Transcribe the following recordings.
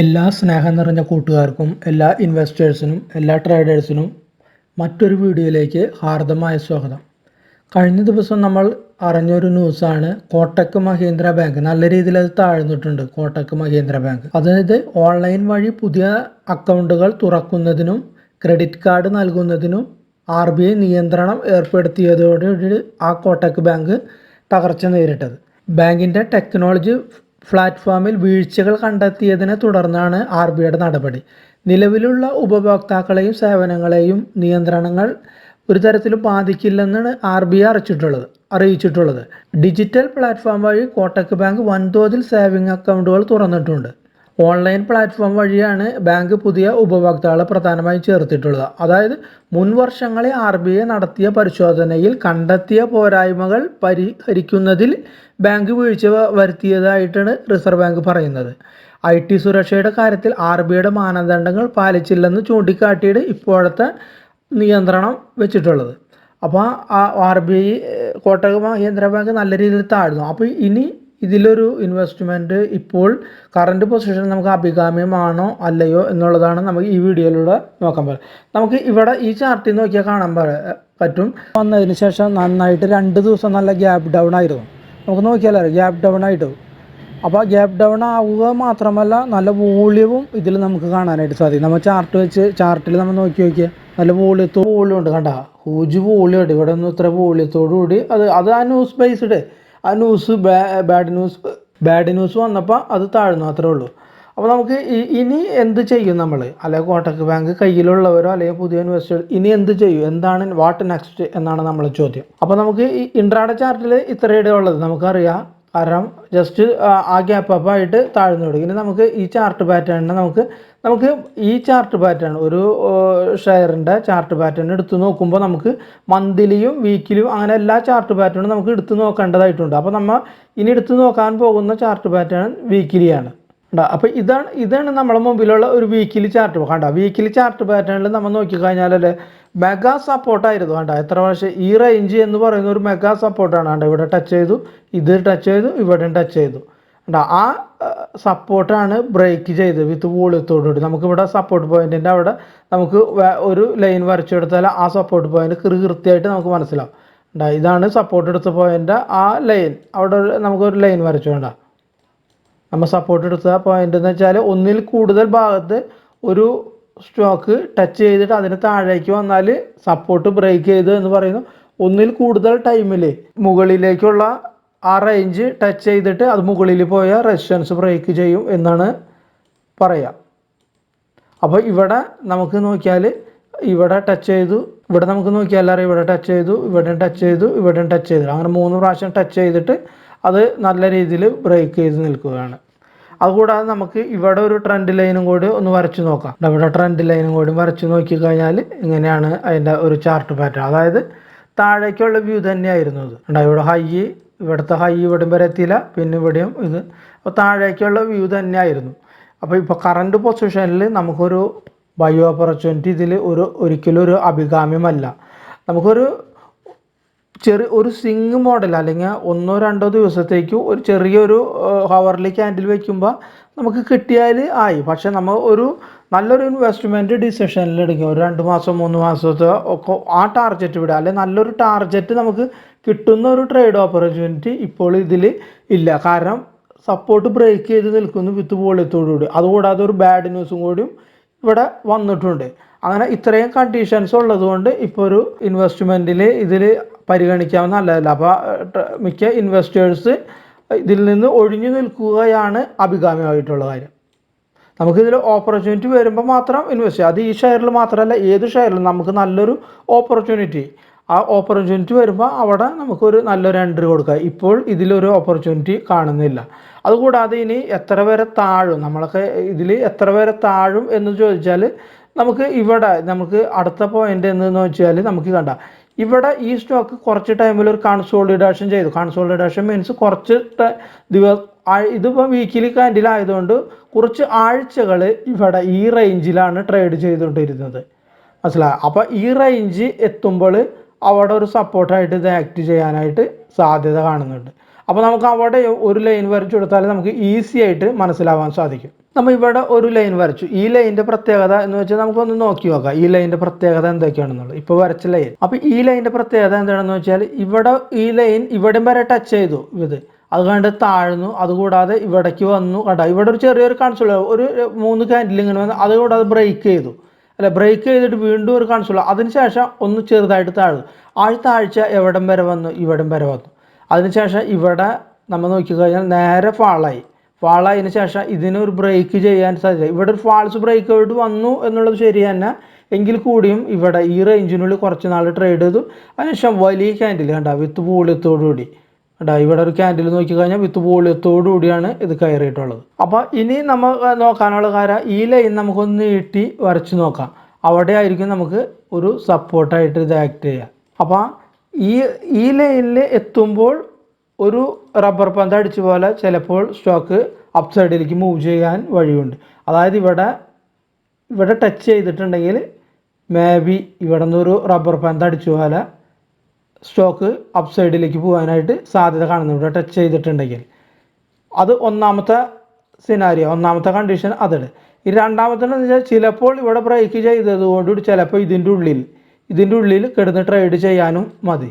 എല്ലാ സ്നേഹം നിറഞ്ഞ കൂട്ടുകാർക്കും എല്ലാ ഇൻവെസ്റ്റേഴ്സിനും എല്ലാ ട്രേഡേഴ്സിനും മറ്റൊരു വീഡിയോയിലേക്ക് ഹാർദമായ സ്വാഗതം. കഴിഞ്ഞ ദിവസം നമ്മൾ അറിഞ്ഞൊരു ന്യൂസാണ് കോട്ടക് മഹീന്ദ്ര ബാങ്ക്. നല്ല രീതിയിൽ അത് താഴ്ന്നിട്ടുണ്ട് കോട്ടക് മഹീന്ദ്ര ബാങ്ക്. അതായത് ഓൺലൈൻ വഴി പുതിയ അക്കൗണ്ടുകൾ തുറക്കുന്നതിനും ക്രെഡിറ്റ് കാർഡ് നൽകുന്നതിനും ആർ ബി ഐ നിയന്ത്രണം ഏർപ്പെടുത്തിയതോടുകൂടി ആ കോട്ടക് ബാങ്ക് തകർച്ച നേരിട്ടത്. ബാങ്കിന്റെ ടെക്നോളജി പ്ലാറ്റ്ഫോമിൽ വീഴ്ചകൾ കണ്ടെത്തിയതിനെ തുടർന്നാണ് ആർ ബി ഐയുടെ നടപടി. നിലവിലുള്ള ഉപഭോക്താക്കളെയും സേവനങ്ങളെയും നിയന്ത്രണങ്ങൾ ഒരു തരത്തിലും ബാധിക്കില്ലെന്നാണ് ആർ ബി ഐ അറിയിച്ചിട്ടുള്ളത് അറിയിച്ചിട്ടുള്ളത്. ഡിജിറ്റൽ പ്ലാറ്റ്ഫോം വഴി കോട്ടക് ബാങ്ക് വൻതോതിൽ സേവിംഗ് അക്കൗണ്ടുകൾ തുറന്നിട്ടുണ്ട്. ഓൺലൈൻ പ്ലാറ്റ്ഫോം വഴിയാണ് ബാങ്ക് പുതിയ ഉപഭോക്താക്കളെ പ്രധാനമായും ചേർത്തിട്ടുള്ളത്. അതായത് മുൻ വർഷങ്ങളിൽ ആർ ബി ഐ നടത്തിയ പരിശോധനയിൽ കണ്ടെത്തിയ പോരായ്മകൾ പരിഹരിക്കുന്നതിൽ ബാങ്ക് വീഴ്ച വരുത്തിയതായിട്ടാണ് റിസർവ് ബാങ്ക് പറയുന്നത്. ഐ ടി സുരക്ഷയുടെ കാര്യത്തിൽ ആർ ബി ഐയുടെ മാനദണ്ഡങ്ങൾ പാലിച്ചില്ലെന്ന് ചൂണ്ടിക്കാട്ടിയിട്ട് ഇപ്പോഴത്തെ നിയന്ത്രണം വെച്ചിട്ടുള്ളത്. അപ്പോൾ ആ R B I Kotak Mahindra bank നല്ല രീതിയിൽ താഴ്ന്നു. അപ്പോൾ ഇനി ഇതിലൊരു ഇൻവെസ്റ്റ്മെന്റ് ഇപ്പോൾ കറണ്ട് പൊസിഷൻ നമുക്ക് അഭികാമ്യമാണോ അല്ലയോ എന്നുള്ളതാണ് നമുക്ക് ഈ വീഡിയോയിലൂടെ നോക്കാൻ പറ്റും നമുക്ക് ഇവിടെ ഈ ചാർട്ടിൽ നോക്കിയാൽ കാണാൻ പറ്റും. വന്നതിന് ശേഷം നന്നായിട്ട് രണ്ട് ദിവസം നല്ല ഗ്യാപ്പ് ഡൗൺ ആയിരുന്നു. നമുക്ക് നോക്കിയാലോ ഗ്യാപ്പ് ഡൗൺ ആയിട്ട്. അപ്പോൾ ഗ്യാപ്പ് ഡൗൺ ആവുക മാത്രമല്ല നല്ല വോളിയവും ഇതിൽ നമുക്ക് കാണാനായിട്ട് സാധിക്കും. നമ്മൾ ചാർട്ട് വെച്ച് ചാർട്ടിൽ നമ്മൾ നോക്കി നോക്കിയാൽ നല്ല വോളിയത്തോ വോളിയുണ്ട് കണ്ട. ഹൂജ് വോളിയുണ്ട്. ഇവിടെ ഒന്നും ഇത്ര വോളിയത്തോടു കൂടി അത് അത് ആ ന്യൂസ് ബേസ്ഡ് ആ news bad news bad news വന്നപ്പോൾ അത് താഴ്ന്നു അത്രേ ഉള്ളൂ. അപ്പോൾ നമുക്ക് ഇനി എന്ത് ചെയ്യും നമ്മൾ അല്ലെങ്കിൽ കോട്ടക് ബാങ്ക് കയ്യിലുള്ളവരോ അല്ലെങ്കിൽ പുതിയ ഇൻവെസ്റ്റർ ഇനി എന്ത് ചെയ്യും? എന്താണ് വാട്ട് നെക്സ്റ്റ് എന്നാണ് നമ്മളെ ചോദ്യം. അപ്പോൾ നമുക്ക് ഈ ഇൻട്രാഡ ചാർട്ടിൽ ഇത്രയുടെ ഉള്ളത്. നമുക്കറിയാം കാരണം ജസ്റ്റ് ആ ഗ്യാപ്പ് അപ്പായിട്ട് താഴ്ന്നു കൊടുക്കും ഇനി നമുക്ക് ഈ ചാർട്ട് പാറ്റേണിനെ നമുക്ക് നമുക്ക് ഈ ചാർട്ട് പാറ്റേൺ ഒരു ഷെയറിന്റെ ചാർട്ട് പാറ്റേൺ എടുത്തു നോക്കുമ്പോൾ നമുക്ക് മന്ത്ലിയും വീക്കിലും അങ്ങനെ എല്ലാ ചാർട്ട് പാറ്റേണും നമുക്ക് എടുത്തു നോക്കേണ്ടതായിട്ടുണ്ട്. അപ്പോൾ നമ്മൾ ഇനി എടുത്തു നോക്കാൻ പോകുന്ന ചാർട്ട് പാറ്റേൺ വീക്കിലിയാണ് കണ്ടോ? അപ്പോൾ ഇതാണ് ഇതാണ് നമ്മുടെ മുമ്പിലുള്ള ഒരു വീക്കിലി ചാർട്ട് കണ്ടോ? വീക്കിലി ചാർട്ട് പാറ്റേണിൽ നമ്മൾ നോക്കിക്കഴിഞ്ഞാലല്ലേ മെഗാ സപ്പോർട്ടായിരുന്നു വേണ്ട എത്ര വർഷം ഈ റേഞ്ച് എന്ന് പറയുന്ന ഒരു മെഗാ സപ്പോർട്ടാണ് വേണ്ട ഇവിടെ ടച്ച് ചെയ്തു ഇത് ടച്ച് ചെയ്തു ഇവിടെയും ടച്ച് ചെയ്തു. വേണ്ട ആ സപ്പോർട്ടാണ് ബ്രേക്ക് ചെയ്തത് വിത്ത് വോളിയത്തോടുകൂടി. നമുക്കിവിടെ സപ്പോർട്ട് പോയിന്റിന്റെ അവിടെ നമുക്ക് ഒരു ലൈൻ വരച്ചെടുത്താൽ ആ സപ്പോർട്ട് പോയിന്റ് കൃത്യമായിട്ട് നമുക്ക് മനസ്സിലാവും. കണ്ടോ? ഇതാണ് സപ്പോർട്ട് എടുത്ത പോയിന്റ് ആ ലൈൻ അവിടെ നമുക്കൊരു ലൈൻ വരച്ചു വേണ്ട നമ്മൾ സപ്പോർട്ട് എടുത്ത പോയിന്റ് എന്ന് വെച്ചാൽ ഒന്നിൽ കൂടുതൽ ഭാഗത്ത് ഒരു സ്റ്റോക്ക് ടച്ച് ചെയ്തിട്ട് അതിന് താഴേക്ക് വന്നാൽ സപ്പോർട്ട് ബ്രേക്ക് ചെയ്ത് എന്ന് പറയുന്നു. ഒന്നിൽ കൂടുതൽ ടൈമിൽ മുകളിലേക്കുള്ള ആ റേഞ്ച് ടച്ച് ചെയ്തിട്ട് അത് മുകളിൽ പോയ റെസിസ്റ്റൻസ് ബ്രേക്ക് ചെയ്യും എന്നാണ് പറയുക അപ്പോൾ ഇവിടെ നമുക്ക് നോക്കിയാൽ ഇവിടെ ടച്ച് ചെയ്തു ഇവിടെ നമുക്ക് നോക്കിയാൽ അറിയാം? ഇവിടെ ടച്ച് ചെയ്തു ഇവിടെ ടച്ച് ചെയ്തു ഇവിടെ ടച്ച് ചെയ്തു. അങ്ങനെ മൂന്ന് പ്രാവശ്യം ടച്ച് ചെയ്തിട്ട് അത് നല്ല രീതിയിൽ ബ്രേക്ക് ചെയ്ത് നിൽക്കുകയാണ്. അതുകൂടാതെ നമുക്ക് ഇവിടെ ഒരു ട്രെൻഡ് ലൈനും കൂടി ഒന്ന് വരച്ചു നോക്കാം. ഇവിടെ ട്രെൻഡ് ലൈനും കൂടി വരച്ച് നോക്കിക്കഴിഞ്ഞാൽ ഇങ്ങനെയാണ് അതിന്റെ ഒരു ചാർട്ട് പാറ്റേൺ അതായത് താഴേക്കുള്ള വ്യൂ തന്നെയായിരുന്നു ഇത്. ഇവിടെ ഹൈ ഇവിടുത്തെ ഹൈ ഇവിടെയും വരെ എത്തിയില്ല. പിന്നെ ഇവിടെയും ഇത് അപ്പോൾ താഴേക്കുള്ള വ്യൂ തന്നെയായിരുന്നു. അപ്പോൾ ഇപ്പോൾ കറണ്ട് പൊസിഷനിൽ നമുക്കൊരു ബയോ ഓപ്പർച്യൂണിറ്റി ഇതിൽ ഒരു ഒരിക്കലും ഒരു അഭികാമ്യമല്ല. നമുക്കൊരു ചെറിയ ഒരു സിങ് മോഡൽ അല്ലെങ്കിൽ ഒന്നോ രണ്ടോ ദിവസത്തേക്ക് ഒരു ചെറിയൊരു ഹവർലി ക്യാൻഡിൽ വയ്ക്കുമ്പോൾ നമുക്ക് കിട്ടിയാൽ ആയി. പക്ഷേ നമ്മൾ ഒരു നല്ലൊരു ഇൻവെസ്റ്റ്മെന്റ് ഡിസിഷനിൽ എടുക്കുക. ഒരു രണ്ട് മാസം മൂന്ന് മാസത്തെ ഒക്കെ ആ ടാർഗറ്റ് വിടുക. അല്ലെങ്കിൽ നല്ലൊരു ടാർഗറ്റ് നമുക്ക് കിട്ടുന്ന ഒരു ട്രേഡ് ഓപ്പർച്യൂണിറ്റി ഇപ്പോൾ ഇതിൽ ഇല്ല. കാരണം സപ്പോർട്ട് ബ്രേക്ക് ചെയ്ത് നിൽക്കുന്നു വിത്ത് വോളിയത്തോടുകൂടി അതുകൂടാതെ ഒരു ബാഡ് ന്യൂസും കൂടിയും ഇവിടെ വന്നിട്ടുണ്ട്. അങ്ങനെ ഇത്രയും കണ്ടീഷൻസ് ഉള്ളതുകൊണ്ട് ഇപ്പോൾ ഒരു ഇൻവെസ്റ്റ്മെന്റിൽ ഇതിൽ പരിഗണിക്കാവുന്ന നല്ലതല്ല. അപ്പോൾ മിക്ക ഇൻവെസ്റ്റേഴ്സ് ഇതിൽ നിന്ന് ഒഴിഞ്ഞു നിൽക്കുകയാണ് അഭികാമ്യമായിട്ടുള്ള കാര്യം. നമുക്കിതിൽ ഓപ്പർച്യൂണിറ്റി വരുമ്പോൾ മാത്രം ഇൻവെസ്റ്റ് ചെയ്യാം. അത് ഈ ഷെയറിൽ മാത്രമല്ല ഏത് ഷെയറിലും നമുക്ക് നല്ലൊരു ഓപ്പർച്യൂണിറ്റി ആ ഓപ്പർച്യൂണിറ്റി വരുമ്പോൾ അവിടെ നമുക്കൊരു നല്ലൊരു എൻട്രി കൊടുക്കാം ഇപ്പോൾ ഇതിലൊരു ഓപ്പർച്യൂണിറ്റി കാണുന്നില്ല. അതുകൂടാതെ ഇനി എത്ര വരെ താഴും? നമ്മളൊക്കെ ഇതിൽ എത്ര വരെ താഴും എന്ന് ചോദിച്ചാൽ നമുക്ക് ഇവിടെ നമുക്ക് അടുത്ത പോയിന്റ് എന്തെന്ന് വെച്ചാൽ നമുക്ക് കണ്ട. ഇവിടെ ഈ സ്റ്റോക്ക് കുറച്ച് ടൈമിൽ ഒരു കൺസോളിഡേഷൻ ചെയ്തു. കൺസോളിഡേഷൻ മീൻസ് കുറച്ച് ദിവസം ഇതിപ്പോൾ വീക്കിലി കാൻഡിലായതുകൊണ്ട് കുറച്ച് ആഴ്ചകൾ ഇവിടെ ഈ റേഞ്ചിലാണ് ട്രേഡ് ചെയ്തുകൊണ്ടിരുന്നത്. മനസ്സിലായോ? അപ്പോൾ ഈ റേഞ്ച് എത്തുമ്പോൾ അവിടെ ഒരു സപ്പോർട്ടായിട്ട് ഇത് ആക്ട് ചെയ്യാനായിട്ട് സാധ്യത കാണുന്നുണ്ട്. അപ്പോൾ നമുക്ക് അവിടെ ഒരു ലൈൻ വരച്ചു കൊടുത്താൽ നമുക്ക് ഈസി ആയിട്ട് മനസ്സിലാവാൻ സാധിക്കും. നമ്മൾ ഇവിടെ ഒരു ലൈൻ വരച്ചു. ഈ ലൈനിന്റെ പ്രത്യേകത എന്ന് വെച്ചാൽ നമുക്കൊന്ന് നോക്കി നോക്കാം. ഈ ലൈനിന്റെ പ്രത്യേകത എന്തൊക്കെയാണെന്നുള്ളത്. ഇപ്പോൾ വരച്ച ലൈൻ. അപ്പോൾ ഈ ലൈനിന്റെ പ്രത്യേകത എന്താണെന്ന് വെച്ചാൽ ഇവിടെ ഈ ലൈൻ ഇവിടം വരെ ടച്ച് ചെയ്തു. ഇത് അത് കണ്ട് താഴ്ന്നു. അതുകൂടാതെ ഇവിടേക്ക് വന്നു. കണ്ട? ഇവിടെ ഒരു ചെറിയൊരു കൺസോൾ ഒരു മൂന്ന് ക്യാൻഡിൽ ഇങ്ങനെ വന്ന് അതുകൂടാതെ ബ്രേക്ക് ചെയ്തു. അല്ല? ബ്രേക്ക് ചെയ്തിട്ട് വീണ്ടും ഒരു കൺസോൾ അതിനുശേഷം ഒന്ന് ചെറുതായിട്ട് താഴ്ന്നു. ആ താഴ്ച എവിടം വരെ വന്നു? ഇവിടം വരെ വന്നു. അതിനുശേഷം ഇവിടെ നമ്മൾ നോക്കിക്കഴിഞ്ഞാൽ നേരെ ഫാളായി ഫാളായതിനു ശേഷം ഇതിനൊരു ബ്രേക്ക് ചെയ്യാൻ സാധ്യത. ഇവിടെ ഒരു ഫാൾസ് ബ്രേക്ക് ഔട്ട് വന്നു എന്നുള്ളത് ശരി തന്നെ. എങ്കിൽ കൂടിയും ഇവിടെ ഈ റേഞ്ചിനുള്ളിൽ കുറച്ച് നാൾ ട്രേഡ് ചെയ്തു. അതിനുശേഷം വലിയ ക്യാൻഡിൽ കണ്ട വിത്ത് പൂളിയത്തോടുകൂടി കണ്ട ഇവിടെ ഒരു ക്യാൻഡിൽ നോക്കിക്കഴിഞ്ഞാൽ വിത്ത് പൂളിയത്തോടുകൂടിയാണ് ഇത് കയറിയിട്ടുള്ളത്. അപ്പോൾ ഇനി നമ്മൾ നോക്കാനുള്ള കാര്യം ഈ ലൈൻ നമുക്കൊന്ന് നീട്ടി വരച്ച് നോക്കാം. അവിടെ ആയിരിക്കും നമുക്ക് ഒരു സപ്പോർട്ടായിട്ട് ഇത് ആക്ട് ചെയ്യുക അപ്പോൾ ഈ ഈ ലൈനിൽ എത്തുമ്പോൾ ഒരു റബ്ബർ പന്ത് അടിച്ച പോലെ ചിലപ്പോൾ സ്റ്റോക്ക് അപ് സൈഡിലേക്ക് മൂവ് ചെയ്യാൻ വഴിയുണ്ട്. അതായത് ഇവിടെ ഇവിടെ ടച്ച് ചെയ്തിട്ടുണ്ടെങ്കിൽ മേ ബി ഇവിടെ നിന്നൊരു റബ്ബർ പന്ത് അടിച്ച പോലെ സ്റ്റോക്ക് അപ് സൈഡിലേക്ക് പോകാനായിട്ട് സാധ്യത കാണുന്നു ഇവിടെ ടച്ച് ചെയ്തിട്ടുണ്ടെങ്കിൽ. അത് ഒന്നാമത്തെ സിനാരിയോ ഒന്നാമത്തെ കണ്ടീഷൻ അതാണ്. ഈ രണ്ടാമത്തെ എന്ന് വെച്ചാൽ ചിലപ്പോൾ ഇവിടെ ബ്രേക്ക് ചെയ്തത് കൊണ്ട് ചിലപ്പോൾ ഇതിന്റെ ഉള്ളിൽ ഇതിന്റെ ഉള്ളിൽ കിടന്ന് ട്രേഡ് ചെയ്യാനും മതി.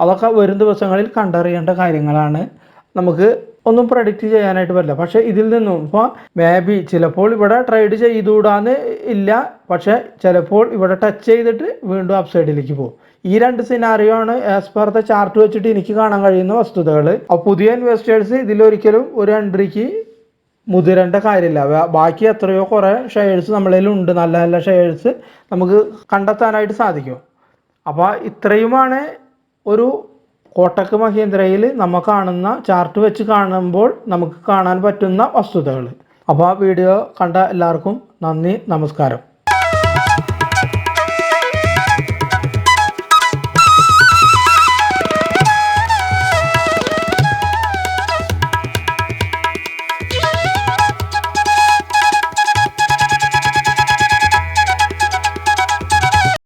അതൊക്കെ വരും ദിവസങ്ങളിൽ കണ്ടറിയേണ്ട കാര്യങ്ങളാണ്. നമുക്ക് ഒന്നും പ്രഡിക്റ്റ് ചെയ്യാനായിട്ട് പറ്റില്ല. പക്ഷേ ഇതിൽ നിന്നും ഇപ്പോൾ മേ ബി ചിലപ്പോൾ ഇവിടെ ട്രേഡ് ചെയ്തുകൂടാന്ന് ഇല്ല. പക്ഷേ ചിലപ്പോൾ ഇവിടെ ടച്ച് ചെയ്തിട്ട് വീണ്ടും അപ്സൈഡിലേക്ക് പോകും. ഈ രണ്ട് സിനാറിയോ ആണ് ആസ് പെർ ദ ചാർട്ട് വെച്ചിട്ട് എനിക്ക് കാണാൻ കഴിയുന്ന വസ്തുതകൾ. അപ്പോൾ പുതിയ ഇൻവെസ്റ്റേഴ്സ് ഇതിലൊരിക്കലും ഒരു എൻട്രിക്ക് മുതിരേണ്ട കാര്യമില്ല. ബാക്കി എത്രയോ കുറേ ഷെയർസ് നമ്മളിൽ ഉണ്ട്. നല്ല നല്ല ഷെയർസ് നമുക്ക് കണ്ടെത്താനായിട്ട് സാധിക്കും. അപ്പോൾ ഇത്രയുമാണ് ഒരു കോട്ടക്ക് മഹീന്ദ്രയിൽ നമ്മൾ കാണുന്ന ചാർട്ട് വെച്ച് കാണുമ്പോൾ നമുക്ക് കാണാൻ പറ്റുന്ന വസ്തുതകൾ. അപ്പോൾ ആ വീഡിയോ കണ്ട എല്ലാവർക്കും നന്ദി നമസ്കാരം.